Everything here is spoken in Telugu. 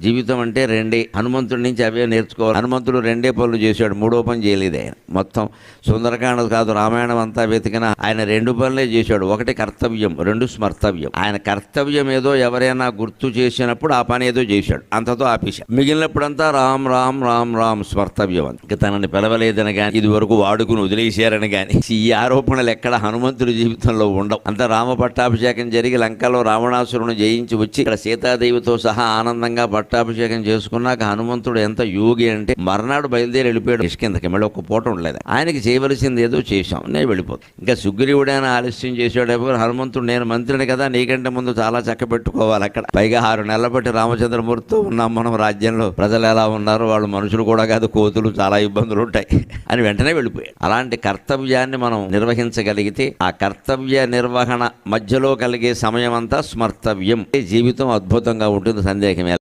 జీవితం అంటే రెండే హనుమంతుడి నుంచి అవే నేర్చుకోవాలి. హనుమంతుడు రెండే పనులు చేశాడు మూడో పని చేయలేదు ఆయన. మొత్తం సుందరకాండ కాదు రామాయణం అంతా వెతికిన ఆయన రెండు పనులే చేశాడు. ఒకటి కర్తవ్యం రెండు స్మర్తవ్యం. ఆయన కర్తవ్యం ఏదో ఎవరైనా గుర్తు చేసినప్పుడు ఆ పని ఏదో చేశాడు. అంతతో ఆపేశాడు. మిగిలినప్పుడంతా రామ్ రామ్ రామ్ రామ్ స్మర్తవ్యం అని. ఇక తనని పిలవలేదని కానీ ఇది వరకు వాడుకుని వదిలేశారని కానీ ఈ ఆరోపణలు ఎక్కడ హనుమంతుడి జీవితంలో ఉండవు. అంత రామ పట్టాభిషేకం జరిగి లంకలో రావణాసురుని జయించి వచ్చి ఇక్కడ సీతాదేవితో సహా ఆనందంగా పట్టాభిషేకం చేసుకున్నాక హనుమంతుడు ఎంత యోగి అంటే మర్నాడు బయలుదేరి వెళ్ళిపోయాడు. కిందకి మళ్ళీ ఒక పూట ఉండలేదు. ఆయనకి చేయవలసింది ఏదో చేశాం. నేను వెళ్ళిపోతాను ఇంకా సుగ్రీవుడైనా ఆలస్యం చేశాడు. హనుమంతుడు. నేను మంత్రిని కదా. నీకంటే ముందు చాలా చక్క పెట్టుకోవాలి అక్కడ. పైగా ఆరు నెలల బట్టి రామచంద్రమూర్తితో ఉన్నాం మనం రాజ్యంలో. ప్రజలు ఎలా ఉన్నారు? వాళ్ళు మనుషులు కూడా కాదు కోతులు చాలా ఇబ్బందులు ఉంటాయి. అని వెంటనే వెళ్ళిపోయాడు. అలాంటి కర్తవ్యాన్ని మనం నిర్వహించగలిగితే ఆ కర్తవ్య నిర్వహణ మధ్యలో కలిగే సమయం అంతా స్మర్తవ్యం జీవితం అద్భుతంగా ఉంటుంది సందేహమే.